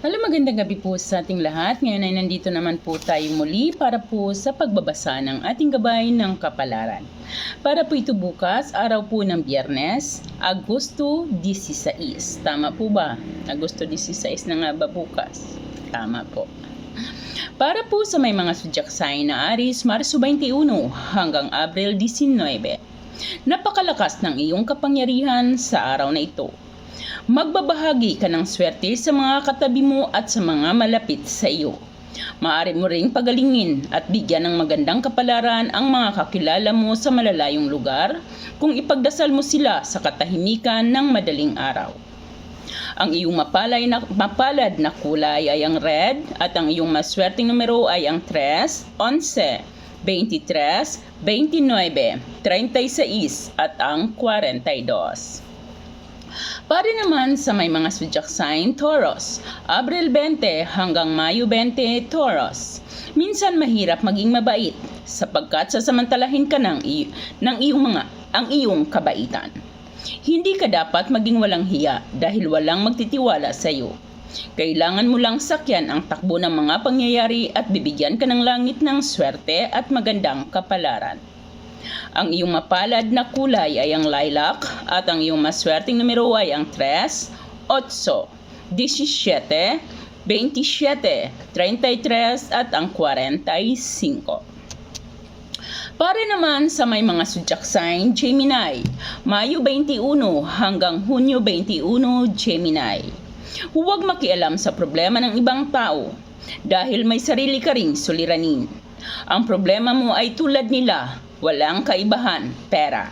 Hello, magandang gabi po sa ating lahat. Ngayon ay nandito naman po tayo muli para po sa pagbabasa ng ating gabay ng kapalaran. Para po ito bukas, araw po ng biyernes, Agosto 16. Tama po ba? Agosto 16 na nga ba bukas? Tama po. Para po sa may mga sign na Aris, Marso 21 hanggang Abril 19. Napakalakas ng iyong kapangyarihan sa araw na ito. Magbabahagi ka ng swerte sa mga katabi mo at sa mga malapit sa iyo. Maaari mo ring pagalingin at bigyan ng magandang kapalaran ang mga kakilala mo sa malalayong lugar kung ipagdasal mo sila sa katahimikan ng madaling araw. Ang iyong mapalay na, mapalad na kulay ay ang red at ang iyong maswerteng numero ay ang 3, 11, 23, 29, 36 at ang 42. Para naman sa may mga zodiac sign, Taurus, Abril 20 hanggang Mayo 20, Taurus. Minsan mahirap maging mabait sapagkat sasamantalahin ka ng, i- ng iyong mga ang iyong kabaitan. Hindi ka dapat maging walang hiya dahil walang magtitiwala sa iyo. Kailangan mo lang sakyan ang takbo ng mga pangyayari at bibigyan ka ng langit ng swerte at magandang kapalaran. Ang iyong mapalad na kulay ay ang lilac at ang iyong maswerteng numero ay ang 3, 8, 17, 27, 33 at ang 45. Para naman sa may mga zodiac sign, Gemini, Mayo 21 hanggang Hunyo 21, Gemini. Huwag makialam sa problema ng ibang tao dahil may sarili ka ring suliranin. Ang problema mo ay tulad nila, walang kaibahan, pera.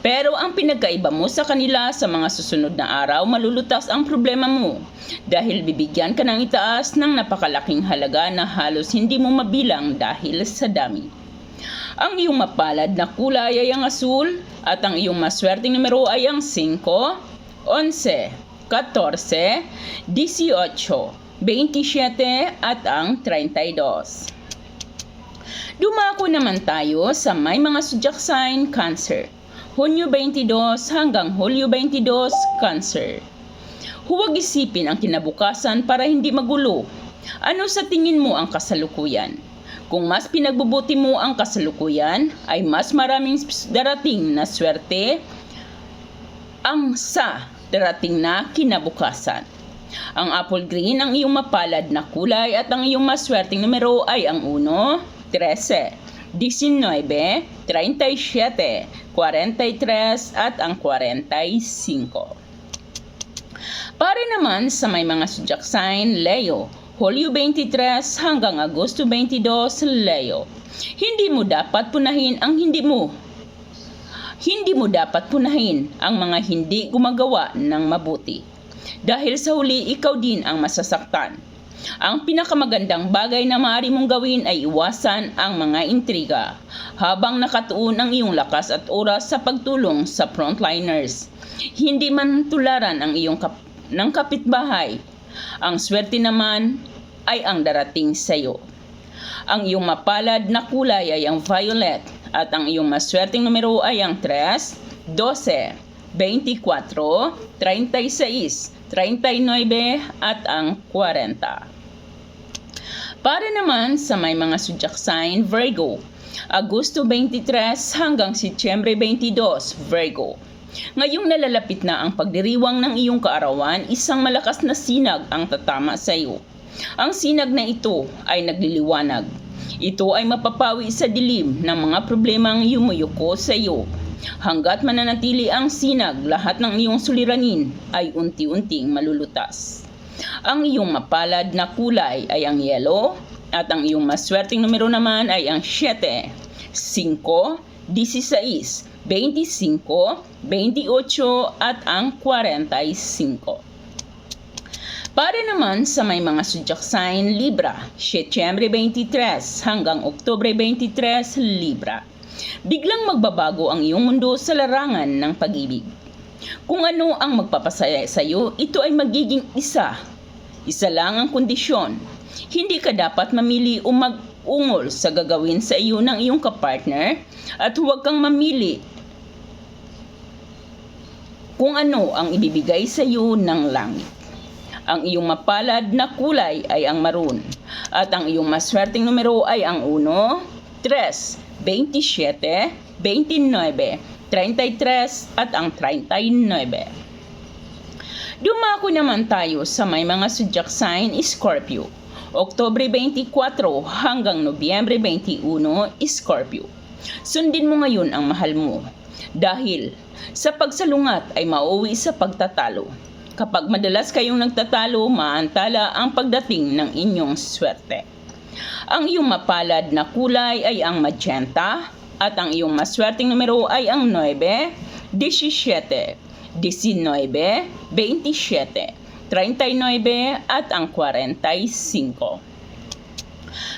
Pero ang pinagkaiba mo sa kanila sa mga susunod na araw, malulutas ang problema mo dahil bibigyan ka ng itaas ng napakalaking halaga na halos hindi mo mabilang dahil sa dami. Ang iyong mapalad na kulay ay ang asul at ang iyong maswerteng numero ay ang 5, 11, 14, 18, 27 at ang 32. Dumako naman tayo sa may mga sign Cancer. Hunyo 22 hanggang Hulyo 22 Cancer. Huwag isipin ang kinabukasan para hindi magulo. Ano sa tingin mo ang kasalukuyan? Kung mas pinagbubuti mo ang kasalukuyan, ay mas maraming darating na swerte ang sa darating na kinabukasan. Ang apple green ang iyong mapalad na kulay at ang iyong maswerteng numero ay ang 1, 13, 19, 37, 43 at ang 45. Para naman sa may mga zodiac sign, Leo, Hulyo 23 hanggang Agosto 22, Leo. Hindi mo dapat punahin ang hindi mo. Hindi mo dapat punahin ang mga hindi gumagawa ng mabuti. Dahil sa huli, ikaw din ang masasaktan. Ang pinakamagandang bagay na maaari mong gawin ay iwasan ang mga intriga habang nakatuon ang iyong lakas at oras sa pagtulong sa frontliners. Hindi man tularan ang iyong kap- ng kapitbahay. Ang swerte naman ay ang darating sa iyo. Ang iyong mapalad na kulay ay ang violet at ang iyong maswerteng numero ay ang 3, 12, 24, 36, 39 at ang 40. Para naman sa may mga zodiac sign, Virgo, Agosto 23 hanggang Setyembre 22, Virgo. Ngayong nalalapit na ang pagdiriwang ng iyong kaarawan, isang malakas na sinag ang tatama sa iyo. Ang sinag na ito ay nagliliwanag. Ito ay mapapawi sa dilim ng mga problemang yumuyuko sa iyo. Hanggat mananatili ang sinag, lahat ng iyong suliranin ay unti-unting malulutas. Ang iyong mapalad na kulay ay ang yellow at ang iyong maswerteng numero naman ay ang 7, 5, 16, 25, 28 at ang 45. Para naman sa may mga zodiac sign Libra, Setyembre 23 hanggang Oktubre 23 Libra. Biglang magbabago ang iyong mundo sa larangan ng pag-ibig. Kung ano ang magpapasaya sa iyo, ito ay magiging isa. Isa lang ang kondisyon. Hindi ka dapat mamili o mag-ungol sa gagawin sa iyo ng iyong kapartner at huwag kang mamili kung ano ang ibibigay sa iyo ng langit. Ang iyong mapalad na kulay ay ang maroon. At ang iyong maswerteng numero ay ang 1, 3, 27, 29, 33 at ang 39. Dumako naman tayo sa may mga zodiac sign Scorpio. Oktobre 24 hanggang Nobyembre 21, Scorpio. Sundin mo ngayon ang mahal mo. Dahil sa pagsalungat ay mauwi sa pagtatalo. Kapag madalas kayong nagtatalo, maantala ang pagdating ng inyong swerte. Ang iyong mapalad na kulay ay ang magenta at ang iyong maswerteng numero ay ang 9, 17, 19, 27, 39 at ang 45.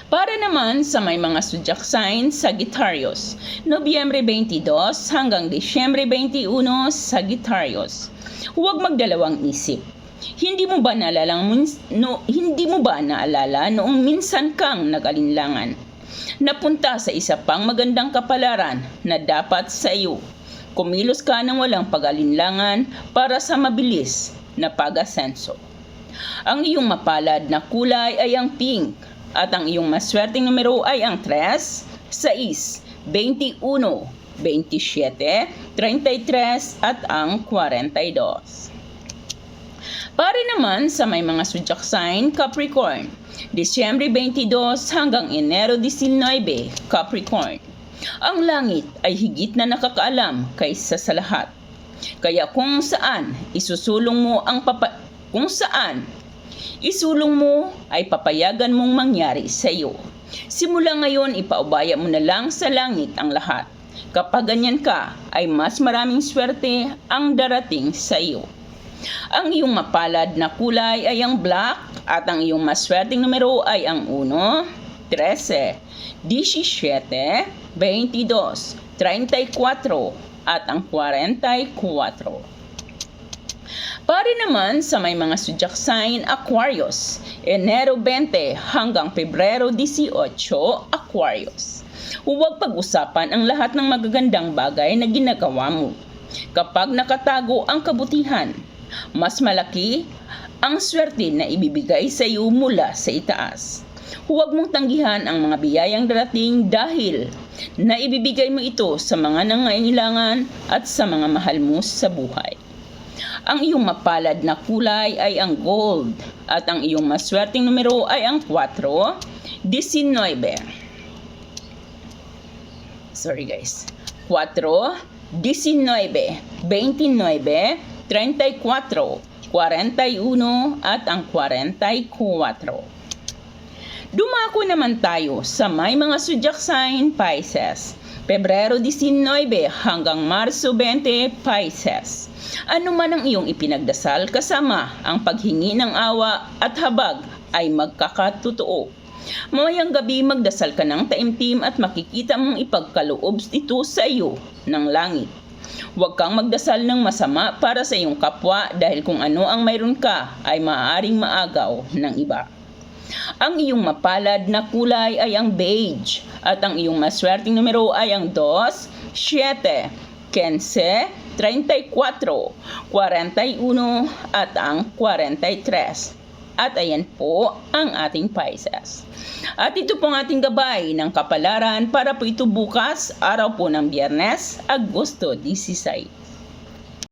Para naman sa may mga zodiac sign Sagittarius, Nobyembre 22 hanggang Disyembre 21 Sagittarius. Huwag magdalawang isip. Hindi mo ba naalala no, hindi mo ba naalala noong minsan kang nag-alinlangan? Napunta sa isa pang magandang kapalaran na dapat sa iyo. Kumilos ka ng walang pag-alinlangan para sa mabilis na pag-asenso. Ang iyong mapalad na kulay ay ang pink at ang iyong maswerteng numero ay ang 3, 6, 21, 27, 33 at ang 42. Pare naman sa may mga zodiac sign Capricorn, Disyembre 22 hanggang Enero 19, Capricorn. Ang langit ay higit na nakakaalam kaysa sa lahat. Kaya kung saan isusulong mo ang papa kung saan isulong mo ay papayagan mong mangyari sa iyo. Simula ngayon, ipaubaya mo na lang sa langit ang lahat. Kapag ganyan ka, ay mas maraming swerte ang darating sa iyo. Ang iyong mapalad na kulay ay ang black at ang iyong maswerteng numero ay ang 1, 13, 17, 22, 34 at ang 44. Pare naman sa may mga zodiac sign Aquarius, Enero 20 hanggang Pebrero 18, Aquarius. Huwag pag-usapan ang lahat ng magagandang bagay na ginagawa mo. Kapag nakatago ang kabutihan, mas malaki ang swerte na ibibigay sa iyo mula sa itaas. Huwag mong tanggihan ang mga biyayang darating dahil na ibibigay mo ito sa mga nangailangan at sa mga mahal mo sa buhay. Ang iyong mapalad na kulay ay ang gold at ang iyong maswerteng numero ay ang 4, 19. Sorry guys. 4, 19, 29, 34, 41 at ang 44. Dumako naman tayo sa may mga sign Pisces. Pebrero 19 hanggang Marso 20 Pisces. Ano man ang iyong ipinagdasal kasama ang paghingi ng awa at habag ay magkakatotoo. Mamayang gabi magdasal ka ng taimtim at makikita mong ipagkaloob ito sa iyo ng langit. Huwag kang magdasal ng masama para sa iyong kapwa dahil kung ano ang mayroon ka ay maaaring maagaw ng iba. Ang iyong mapalad na kulay ay ang beige at ang iyong maswerteng numero ay ang 2, 7, 15, 34, 41 at ang 43. At ayan po ang ating Pisces. At ito po ang ating gabay ng kapalaran para po ito bukas, araw po ng biyernes, Agosto 16.